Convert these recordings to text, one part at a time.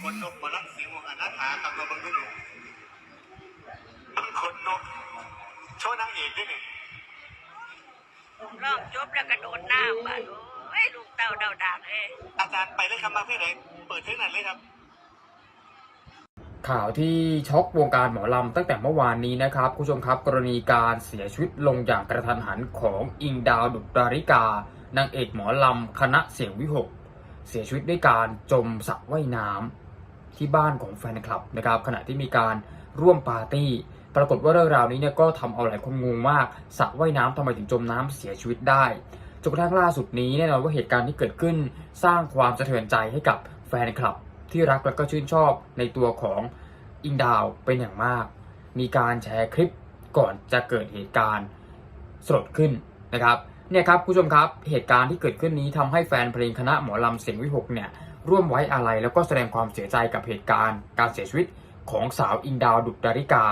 คนนกบลังสีวงอนาถาครับเราเบิ่งดูนี่คนนกโชว์นางเอกด้วยนี่ร้องจบแล้วกระโดดน้ำบ้านโอ้ยลูกเต่าเดาดากเลยอาจารย์ไปเลยครับมาเพื่อไหนเปิดเทคนั้นเลยครับข่าวที่ช็อกวงการหมอลำตั้งแต่เมื่อวานนี้นะครับคุณผู้ชมครับกรณีการเสียชีวิตลงอย่างกระทันหันของอิงดาวดุดาริกานางเอกหมอลำคณะเสียงวิหก เสียชีวิตด้วยการจมสระว่ายน้ำที่บ้านของแฟนคลับนะครับขณะที่มีการร่วมปาร์ตี้ ปรากฏว่าเรื่องราวนี้เนี่ยก็ทำเอาหลายคนงงมากสระว่ายน้ำทำไมถึงจมน้ำเสียชีวิตได้จนกระทั่งล่าสุดนี้แน่นอนว่าเหตุการณ์ที่เกิดขึ้น สร้างความสะเทือนใจให้กับแฟนคลับที่รักและก็ชื่นชอบในตัวของอิงดาวเป็นอย่างมาก มีการแชร์คลิปก่อนจะเกิดเหตุการณ์สลดขึ้นนะครับ เนี่ยครับคุณผู้ชมครับเหตุการณ์ที่เกิดขึ้นนี้ทำให้แฟนเพลงคณะหมอลำเสียงวิหกเนี่ยร่วมไว้อาลัยแล้วก็แสดงความเสียใจกับเหตุการณ์ การเสียชีวิตของสาวอิงดาวดุจดาริกา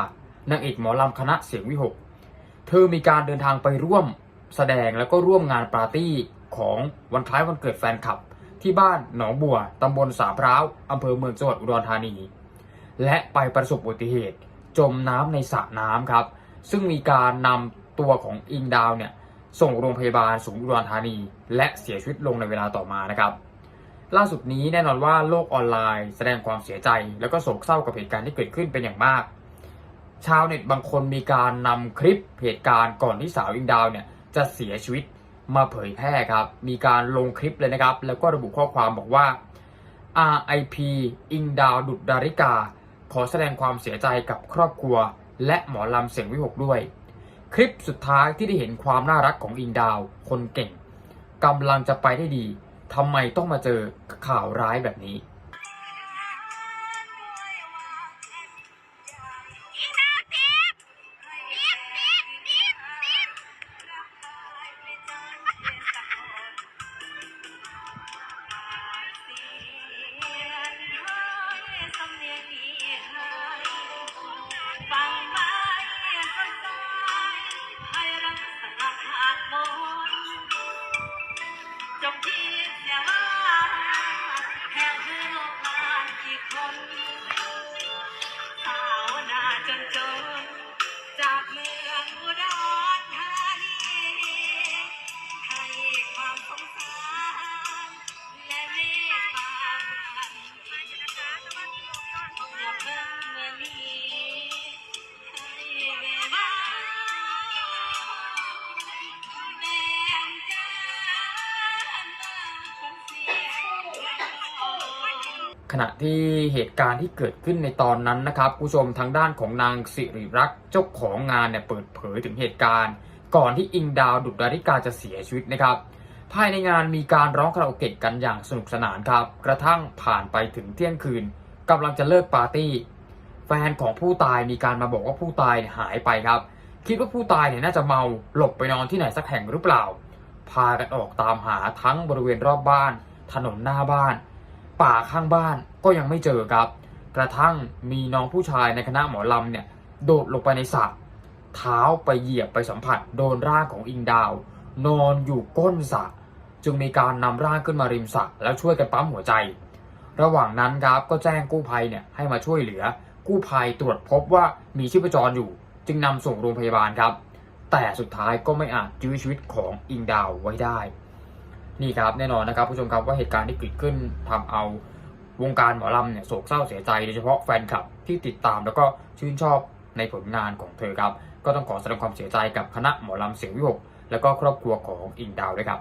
นางเอกหมอลำคณะเสียงวิหก เธอมีการเดินทางไปร่วมแสดงแล้วก็ร่วมงานปาร์ตี้ของวันคล้ายวันเกิดแฟนคลับ ที่บ้านหนองบัวตำบลสาพร้าวอำเภอเมืองจังหวัดอุดรธานี และไปประสบอุบัติเหตุ จมน้ำในสระน้ำครับ ซึ่งมีการนำตัวของอิงดาวเนี่ย ส่งโรงพยาบาลศูนย์อุดรธานี และเสียชีวิตลงในเวลาต่อมานะครับ ล่าสุดนี้แน่นอนว่าโลกออนไลน์ แสดงความเสียใจ แล้วก็โศกเศร้ากับเหตุการณ์ที่เกิดขึ้นเป็นอย่างมาก ชาวเน็ตบางคนมีการนำคลิปเหตุการณ์ก่อนที่สาวอิงดาวเนี่ยจะเสียชีวิตมาเผยแพร่ครับ มีการลงคลิปเลยนะครับ แล้วก็ระบุข้อความบอกว่า RIP อิงดาวดุดดาริกา ขอแสดงความเสียใจกับครอบครัว และหมอลำเสียงวิหกด้วย คลิปสุดท้ายที่ได้เห็นความน่ารักของอิงดาว คนเก่งกำลังจะไปได้ดีทำไมต้องมาเจอข่าวร้ายแบบนี้ น ขณะที่เหตุการณ์ที่เกิดขึ้นในตอนนั้นนะครับ ผู้ชมทางด้านของนางสิริรักษ์เจ้าของงานเนี่ยเปิดเผยถึงเหตุการณ์ ก่อนที่อิงดาวดุจดาริกาจะเสียชีวิตนะครับ ภายในงานมีการร้องคาราโอเกะกันอย่างสนุกสนานครับ กระทั่งผ่านไปถึงเที่ยงคืนกำลังจะเลิกปาร์ตี้ แฟนของผู้ตายมีการมาบอกว่าผู้ตายหายไปครับ คิดว่าผู้ตายเนี่ยน่าจะเมาหลบไปนอนที่ไหนสักแห่งหรือเปล่า พากันออกตามหาทั้งบริเวณรอบบ้าน ถนนหน้าบ้าน ป่าข้างบ้านก็ยังไม่เจอครับ กระทั่งมีน้องผู้ชายในคณะหมอลำเนี่ยโดดลงไปในสระเท้าไปเหยียบไปสัมผัสโดนร่างของอิงดาว นอนอยู่ก้นสระจึงมีการนำร่างขึ้นมาริมสระแล้วช่วยกันปั๊มหัวใจ ระหว่างนั้นครับก็แจ้งกู้ภัยเนี่ยให้มาช่วยเหลือ กู้ภัยตรวจพบว่ามีชีพจรอยู่ จึงนำส่งโรงพยาบาลครับ แต่สุดท้ายก็ไม่อาจยื้อชีวิตของอิงดาวไว้ได้ นี่ครับแน่นอนนะครับผู้ชมครับว่าเหตุการณ์ที่เกิดขึ้นทำเอาวงการหมอลำเนี่ยโศกเศร้าเสียใจโดยเฉพาะแฟนคลับที่ติดตามแล้วก็ชื่นชอบในผลงานของเธอครับ ก็ต้องขอแสดงความเสียใจกับคณะหมอลำเสียงวิหก แล้วก็ครอบครัวของอิงดาวด้วยครับ